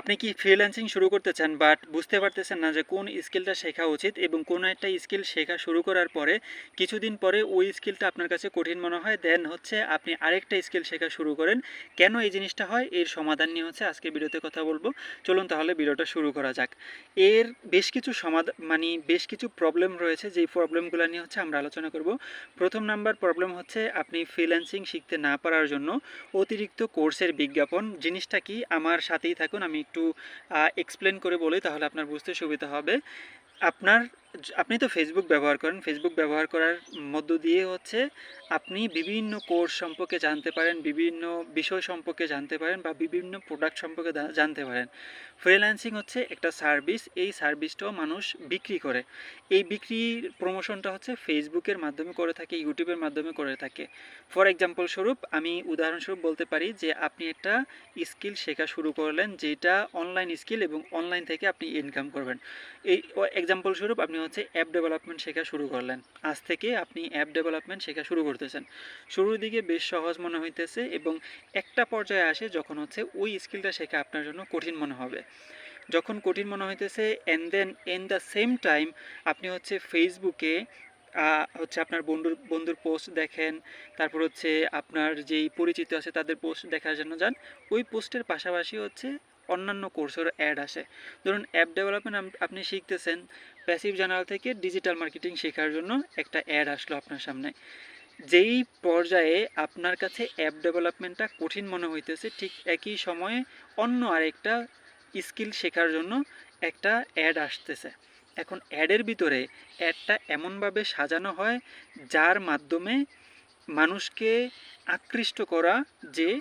আপনি কি ফ্রিল্যান্সিং শুরু করতে চান বাট বুঝতে পারতেছেন না যে কোন স্কিলটা শেখা উচিত এবং কোন একটা স্কিল শেখা শুরু করার পরে কিছুদিন পরে ওই স্কিলটা আপনার কাছে কঠিন মনে হয় দেন হচ্ছে আপনি আরেকটা স্কিল শেখা শুরু করেন। কেন এই জিনিসটা হয়? এর সমাধান নিয়ে হচ্ছে আজকে ভিডিওতে কথা বলব। চলুন তাহলে ভিডিওটা শুরু করা যাক। এর বেশ কিছু সমাধান মানে বেশ কিছু প্রবলেম রয়েছে, যেই প্রবলেমগুলো নিয়ে হচ্ছে আমরা আলোচনা করব। প্রথম নাম্বার প্রবলেম হচ্ছে আপনি ফ্রিল্যান্সিং শিখতে না পারার জন্য অতিরিক্ত কোর্সের বিজ্ঞাপন। জিনিসটা কি? আমার সাথেই থাকুন, আমি একটু এক্সপ্লেন করে বলি তাহলে আপনার বুঝতে সুবিধা হবে। আপনার আপনি তো ফেসবুক ব্যবহার করেন। ফেসবুক ব্যবহার করার মধ্য দিয়ে হচ্ছে আপনি বিভিন্ন কোর্স সম্পর্কে জানতে পারেন, বিভিন্ন বিষয় সম্পর্কে জানতে পারেন বা বিভিন্ন প্রোডাক্ট সম্পর্কে জানতে পারেন। ফ্রিল্যান্সিং হচ্ছে একটা সার্ভিস এই সার্ভিসটাও মানুষ বিক্রি করে। এই বিক্রির প্রমোশনটা হচ্ছে ফেসবুকের মাধ্যমে করে থাকে ইউটিউবের মাধ্যমে করে থাকে। ফর এক্সাম্পল স্বরূপ, আমি উদাহরণস্বরূপ বলতে পারি যে আপনি একটা স্কিল শেখা শুরু করলেন, যেটা অনলাইন স্কিল এবং অনলাইন থেকে আপনি ইনকাম করবেন। এই এক্সাম্পল স্বরূপ, আপনি হচ্ছে অ্যাপ ডেভেলপমেন্ট শেখা শুরু করলেন। আজ থেকে আপনি অ্যাপ ডেভেলপমেন্ট শেখা শুরু করতেছেন। শুরুর দিকে বেশ সহজ মনে হইতেছে এবং একটা পর্যায়ে আসে যখন হচ্ছে ওই স্কিলটা শেখা আপনার জন্য কঠিন মনে হবে। যখন কঠিন মনে হইতেছে and then in the same time আপনি হচ্ছে ফেসবুকে হচ্ছে আপনার বন্ধুর বন্ধুর পোস্ট দেখেন, তারপর হচ্ছে আপনার যেই পরিচিত আছে তাদের পোস্ট দেখার জন্য যান, ওই পোস্টের পাশাপাশি হচ্ছে অন্যান্য কোর্সের অ্যাড আসে। ধরুন অ্যাপ ডেভেলপমেন্ট আপনি শিখতেছেন প্যাসিভ জার্নাল থেকে ডিজিটাল মার্কেটিং শেখার জন্য একটা অ্যাড আসলো আপনার সামনে। যেই পর্যায়ে আপনার কাছে অ্যাপ ডেভেলপমেন্টটা কঠিন মনে হইতেছে, ঠিক একই সময়ে অন্য আরেকটা স্কিল শেখার জন্য একটা অ্যাড আসতেছে। এখন অ্যাডের ভিতরে অ্যাডটা এমনভাবে সাজানো হয়, যার মাধ্যমে মানুষকে আকৃষ্ট করা যে,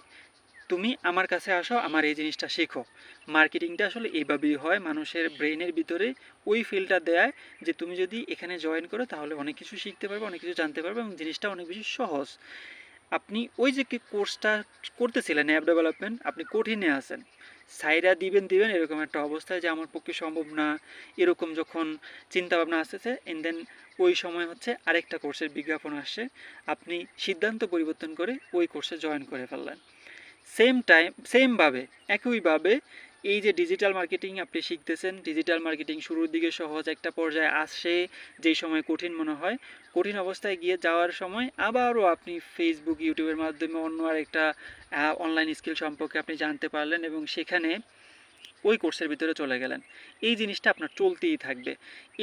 তুমি আমার কাছে আসো, আমার এই জিনিসটা শেখো। মার্কেটিংটা আসলে এইভাবেই হয়, মানুষের ব্রেনের ভিতরে ওই ফিলটা দেয় যে তুমি যদি এখানে জয়েন করো তাহলে অনেক কিছু শিখতে পারবে, অনেক কিছু জানতে পারবে এবং জিনিসটা অনেক বেশি সহজ। আপনি ওই যে কোর্সটা করতেছিলেন, অ্যাপ ডেভেলপমেন্ট, আপনি কঠিনে আছেন। সাইরা দিবেন দিবেন এরকম একটা অবস্থায় যে আমার পক্ষে সম্ভব না, এরকম যখন চিন্তাভাবনা আসতেছে এন্ড দেন ওই সময় হচ্ছে আরেকটা কোর্সের বিজ্ঞাপন আসছে আপনি সিদ্ধান্ত পরিবর্তন করে ওই কোর্সে জয়েন করে ফেললেন। সেম টাইম সেমভাবে একইভাবে এই যে ডিজিটাল মার্কেটিং আপনি শিখতেছেন ডিজিটাল মার্কেটিং শুরুর দিকে সহজ একটা পর্যায়ে আসে যেই সময় কঠিন মনে হয়। কঠিন অবস্থায় গিয়ে যাওয়ার সময় আবারও আপনি ফেসবুক ইউটিউবের মাধ্যমে অন্য আরেকটা অনলাইন স্কিল সম্পর্কে আপনি জানতে পারলেন এবং সেখানে ওই কোর্সের ভিতরে চলে গেলেন। এই জিনিসটা আপনার চলতেই থাকবে।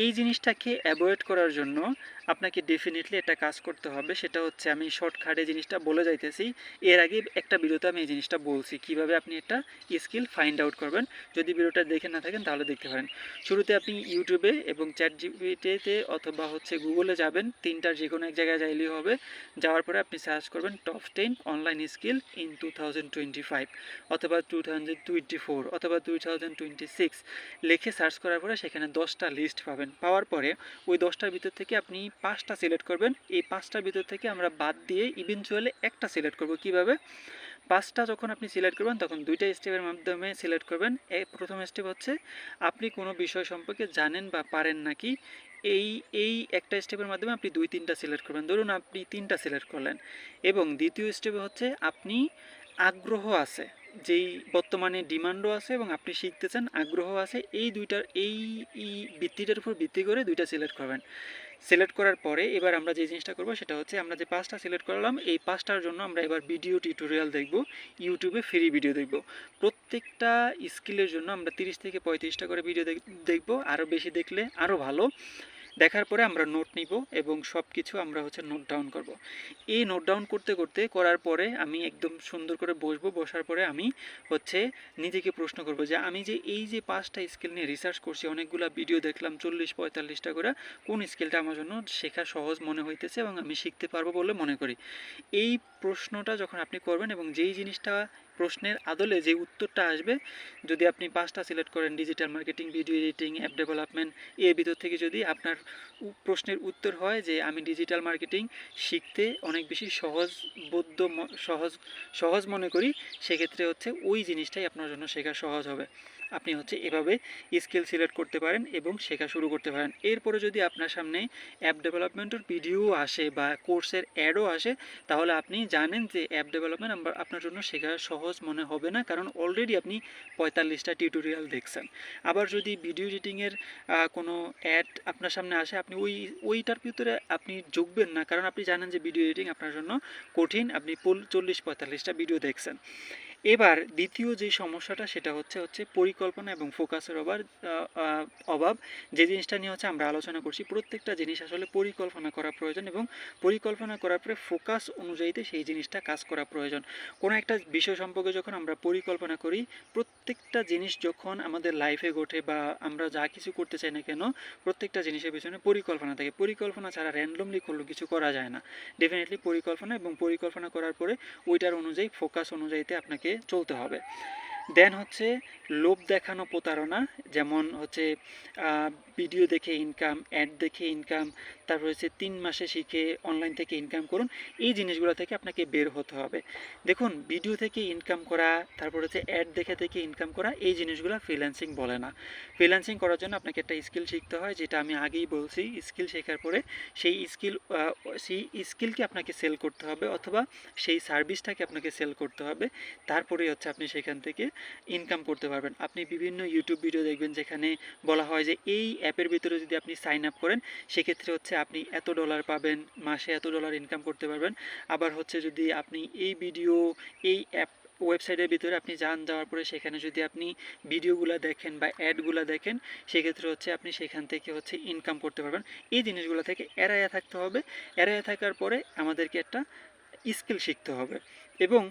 এই জিনিসটাকে অ্যাভয়েড করার জন্য আপনাকে ডেফিনেটলি একটা কাজ করতে হবে। সেটা হচ্ছে আমি শর্টকাটে জিনিসটা বলে যাইতেছি। এর আগে একটা ভিডিওতে আমি এই জিনিসটা বলছি। কীভাবে আপনি একটা স্কিল ফাইন্ড আউট করবেন। যদি ভিডিওটা দেখে না থাকেন তাহলে দেখতে পারেন। শুরুতে আপনি ইউটিউবে এবং চ্যাট জিপিটিতে অথবা হচ্ছে গুগলে যাবেন। তিনটার যে কোনো এক জায়গায় যাইলেই হবে। যাওয়ার পরে আপনি সার্চ করবেন top ten online skill in two thousand twenty five অথবা টু থাউজেন্ড ফোর অথবা টু থাউজেন্ড টোয়েন্টি সিক্স লিখে সার্চ করার পরে সেখানে দশটা লিস্ট পাবেন। পাওয়ার পরে ওই দশটার ভিতর থেকে আপনি পাঁচটা সিলেক্ট করবেন। এই পাঁচটার ভিতর থেকে আমরা বাদ দিয়ে ইভেনচুয়ালি একটা সিলেক্ট করব। কীভাবে? পাঁচটা যখন আপনি সিলেক্ট করবেন, তখন দুইটা স্টেপের মাধ্যমে সিলেক্ট করবেন। প্রথম স্টেপ হচ্ছে, আপনি কোনো বিষয় সম্পর্কে জানেন বা পারেন নাকি, এই এই একটা স্টেপের মাধ্যমে আপনি দুই, তিনটা সিলেক্ট করবেন। ধরুন আপনি তিনটা সিলেক্ট করলেন। এবং দ্বিতীয় স্টেপে হচ্ছে, আপনি আগ্রহ আছে। যেই বর্তমানে ডিমান্ডও আছে এবং আপনি শিখতে চান আগ্রহ আছে, এই দুইটার, এই ভিত্তিটার উপর ভিত্তি করে দুইটা সিলেক্ট করবেন। সিলেক্ট করার পরে এবার আমরা যে জিনিসটা করব সেটা হচ্ছে আমরা যে পাঁচটা সিলেক্ট করলাম, এই পাঁচটার জন্য আমরা এবার ভিডিও টিউটোরিয়াল দেখব ইউটিউবে ফ্রি ভিডিও দেখব। প্রত্যেকটা স্কিলের জন্য আমরা তিরিশ থেকে পঁয়ত্রিশটা করে ভিডিও দেখব আরও বেশি দেখলে আরও ভালো। দেখার পরে আমরা নোট নিব এবং সব কিছু আমরা হচ্ছে নোট ডাউন করব। এই নোট ডাউন করতে করতে করার পরে আমি একদম সুন্দর করে বসবো, বসার পরে আমি হচ্ছে নিজেকে প্রশ্ন করব যে আমি যে এই যে পাঁচটা স্কিল নিয়ে রিসার্চ করছি, অনেকগুলো ভিডিও দেখলাম, চল্লিশ, পঁয়তাল্লিশটা করে, কোন স্কিলটা আমার জন্য শেখা সহজ মনে হইতেছে এবং আমি শিখতে পারব বলে মনে করি। এই প্রশ্নটা যখন আপনি করবেন এবং যেই জিনিসটা প্রশ্নের আদলে যে উত্তরটা আসবে, যদি আপনি পাঁচটা সিলেক্ট করেন digital marketing video editing app development এর ভিতর থেকে যদি আপনার প্রশ্নের উত্তর হয় যে আমি ডিজিটাল মার্কেটিং শিখতে অনেক বেশি সহজ বোধ্য সহজ সহজ মনে করি। সেক্ষেত্রে হচ্ছে ওই জিনিসটাই আপনার জন্য শেখা সহজ হবে। আপনি হচ্ছে এভাবে স্কিল সিলেক্ট করতে পারেন এবং শেখা শুরু করতে পারেন। এরপরে যদি আপনার সামনে অ্যাপ ডেভেলপমেন্টের ভিডিও আসে বা কোর্সের অ্যাডও আসে, তাহলে আপনি জানেন যে অ্যাপ ডেভেলপমেন্ট আমার আপনার জন্য শেখা সহজ মনে হবে না, কারণ অলরেডি আপনি পঁয়তাল্লিশটা টিউটোরিয়াল দেখছেন। আবার যদি ভিডিও এডিটিংয়ের কোনো অ্যাড আপনার সামনে আসে আপনি ওই, ওইটার ভিতরে আপনি ঝুঁকবেন না। কারণ আপনি জানেন যে ভিডিও এডিটিং আপনার জন্য কঠিন। আপনি চল্লিশ, পঁয়তাল্লিশটা ভিডিও দেখছেন। এবার দ্বিতীয় যে সমস্যাটা, সেটা হচ্ছে হচ্ছে পরিকল্পনা এবং ফোকাসের অভাব অভাব। যে জিনিসটা নিয়ে হচ্ছে আমরা আলোচনা করছি, প্রত্যেকটা জিনিস আসলে পরিকল্পনা করা প্রয়োজন এবং পরিকল্পনা করার পরে ফোকাস অনুযায়ীতে সেই জিনিসটা কাজ করা প্রয়োজন। কোনো একটা বিষয় সম্পর্কে যখন আমরা পরিকল্পনা করি প্রত্যেকটা জিনিস যখন আমাদের লাইফে ঘটে বা আমরা যা কিছু করতে চাই না কেন, প্রত্যেকটা জিনিসের পিছনে পরিকল্পনা থাকে। পরিকল্পনা ছাড়া র্যান্ডমলি কোনো কিছু করা যায় না। ডেফিনেটলি পরিকল্পনা এবং পরিকল্পনা করার পরে ওইটার অনুযায়ী ফোকাস অনুযায়ীতে আপনাকে চলতে হবে। দেন হচ্ছে লোভ দেখানো প্রতারণা, যেমন হচ্ছে ভিডিও দেখে ইনকাম অ্যাড দেখে ইনকাম তারপর হচ্ছে তিন মাসে শিখে অনলাইন থেকে ইনকাম করুন, এই জিনিসগুলো থেকে আপনাকে বের হতে হবে। দেখুন ভিডিও থেকে ইনকাম করা, তারপর হচ্ছে অ্যাড দেখে থেকে ইনকাম করা, এই জিনিসগুলো ফ্রিল্যান্সিং বলে না। ফ্রিল্যান্সিং করার জন্য আপনাকে একটা স্কিল শিখতে হয়, যেটা আমি আগেই বলছি স্কিল শেখার পরে সেই স্কিল সেই স্কিলকে আপনাকে সেল করতে হবে, অথবা সেই সার্ভিসটাকে আপনাকে সেল করতে হবে। তারপরেই হচ্ছে আপনি সেখান থেকে ইনকাম করতে পারবেন। আপনি বিভিন্ন ইউটিউব ভিডিও দেখবেন যেখানে বলা হয় যে এই অ্যাপের ভিতরে যদি আপনি সাইন আপ করেন, সেক্ষেত্রে হচ্ছে আপনি এত ডলার পাবেন, মাসে এত ডলার ইনকাম করতে পারবেন। আবার হচ্ছে যদি আপনি এই ভিডিও এই অ্যাপ ওয়েবসাইটের ভিতরে আপনি যান, যাওয়ার পরে সেখানে যদি আপনি ভিডিওগুলো দেখেন বা অ্যাডগুলো দেখেন, সেক্ষেত্রে হচ্ছে আপনি সেখান থেকে হচ্ছে ইনকাম করতে পারবেন। এই জিনিসগুলো থেকে এড়াইয়া থাকতে হবে। এড়াইয়া থাকার পরে আমাদেরকে একটা স্কিল শিখতে হবে। এবং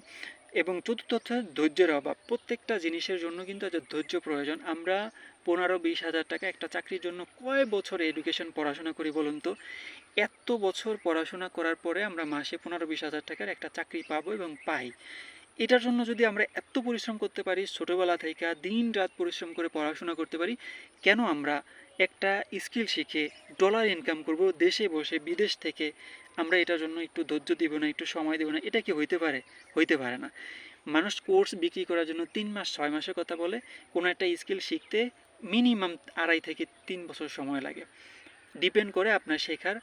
এবং চতুর্থ হচ্ছে ধৈর্যের অভাব। প্রত্যেকটা জিনিসের জন্য কিন্তু একটা ধৈর্য প্রয়োজন। আমরা পনেরো বিশ হাজার টাকা একটা চাকরির জন্য কয় বছর এডুকেশন পড়াশোনা করি বলুন তো? এত বছর পড়াশোনা করার পরে আমরা মাসে পনেরো বিশ হাজার টাকার একটা চাকরি পাবো এবং পাই। এটার জন্য যদি আমরা এত পরিশ্রম করতে পারি, ছোটোবেলা থেকে দিন রাত পরিশ্রম করে পড়াশোনা করতে পারি, কেন আমরা একটা স্কিল শিখে ডলার ইনকাম করব দেশে বসে, বিদেশ থেকে আমরা এটার জন্য একটু ধৈর্য দিব না, একটু সময় দেব না, এটা কি হইতে পারে? হইতে পারে না। মানুষ কোর্স বিক্রি করার জন্য তিন মাস, ছয় মাসের কথা বলে, কোনো একটা স্কিল শিখতে মিনিমাম আড়াই থেকে তিন বছর সময় লাগে। ডিপেন্ড করে আপনার শেখার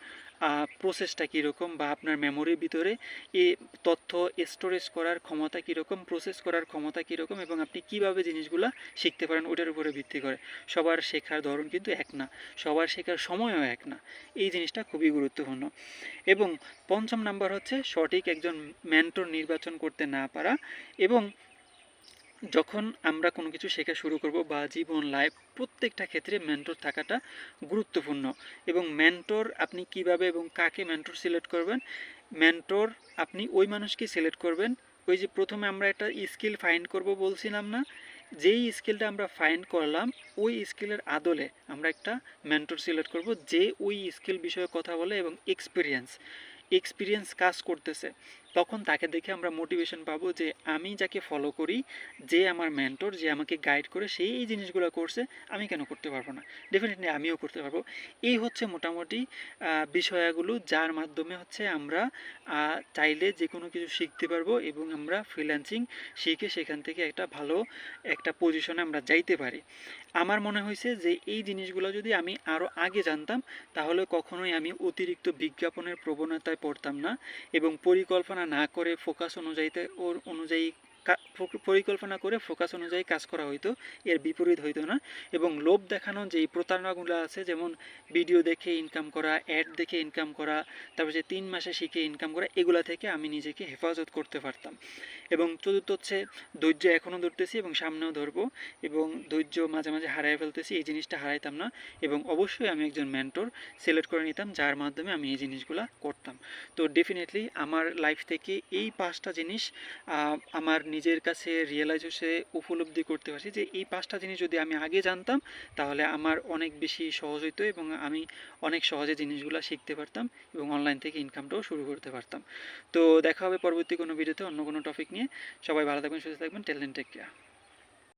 প্রসেসটা কীরকম বা আপনার মেমোরির ভিতরে এ তথ্য স্টোরেজ করার ক্ষমতা কীরকম প্রসেস করার ক্ষমতা কীরকম এবং আপনি কীভাবে জিনিসগুলো শিখতে পারেন ওটার উপরে ভিত্তি করে। সবার শেখার ধরন কিন্তু এক না, সবার শেখার সময়ও এক না। এই জিনিসটা খুবই গুরুত্বপূর্ণ। এবং পঞ্চম নাম্বার হচ্ছে সঠিক একজন মেন্টর নির্বাচন করতে না পারা এবং যখন আমরা কোনো কিছু শেখা শুরু করব বা জীবন লাইফ প্রত্যেকটা ক্ষেত্রে মেন্টর থাকাটা গুরুত্বপূর্ণ। এবং মেন্টর আপনি কীভাবে এবং কাকে মেন্টর সিলেক্ট করবেন? মেন্টর আপনি ওই মানুষকে সিলেক্ট করবেন। ওই যে প্রথমে আমরা একটা স্কিল ফাইন্ড করব বলছিলাম না? যেই স্কিলটা আমরা ফাইন্ড করলাম, ওই স্কিলের আদলে আমরা একটা মেন্টর সিলেক্ট করব যে ওই স্কিল বিষয়ে কথা বলে এবং এক্সপিরিয়েন্স এক্সপিরিয়েন্স কাজ করতেছে। তখন তাকে দেখে আমরা মোটিভেশন পাবো যে আমি যাকে ফলো করি, যে আমার মেন্টর যে আমাকে গাইড করে সেই এই জিনিসগুলো করছে, আমি কেন করতে পারব না? ডেফিনেটলি আমিও করতে পারব। এই হচ্ছে মোটামুটি বিষয়গুলো যার মাধ্যমে হচ্ছে আমরা চাইলে যে কোনো কিছু শিখতে পারব এবং আমরা ফ্রিল্যান্সিং শিখে সেখান থেকে একটা ভালো একটা পজিশনে আমরা যাইতে পারি। আমার মনে হয়েছে যে এই জিনিসগুলো যদি আমি আরও আগে জানতাম, তাহলে কখনোই আমি অতিরিক্ত বিজ্ঞাপনের প্রবণতায় পড়তাম না এবং পরিকল্পনা না করে ফোকাস অনুযায়ীতে ওর অনুযায়ী পরিকল্পনা করে ফোকাস অনুযায়ী কাজ করা হইতো, এর বিপরীত হইতো না। এবং লোভ দেখানো যেই প্রতারণাগুলো আছে, যেমন ভিডিও দেখে ইনকাম করা অ্যাড দেখে ইনকাম করা, তারপর যে তিন মাসে শিখে ইনকাম করা, এগুলা থেকে আমি নিজেকে হেফাজত করতে পারতাম। এবং চতুর্থ হচ্ছে ধৈর্য এখনও ধরতেছি এবং সামনেও ধরবো। এবং ধৈর্য মাঝে মাঝে হারাই ফেলতেছি, এই জিনিসটা হারাইতাম না। এবং অবশ্যই আমি একজন মেন্টর সিলেক্ট করে নিতাম, যার মাধ্যমে আমি এই জিনিসগুলো করতাম। তো ডেফিনেটলি আমার লাইফ থেকে এই পাঁচটা জিনিস আমার নিজের কাছে রিয়েলাইজ উপলব্ধি করতে পারছি যে এই পাঁচটা জিনিস যদি আমি আগে জানতাম, তাহলে আমার অনেক বেশি সহজ হইতো এবং আমি অনেক সহজে জিনিসগুলো শিখতে পারতাম এবং অনলাইন থেকে ইনকামটাও শুরু করতে পারতাম। তো দেখা হবে পরবর্তী কোনো ভিডিওতে অন্য কোনো টপিক নিয়ে। সবাই ভালো থাকবেন, সুস্থ থাকবেন। Talent take care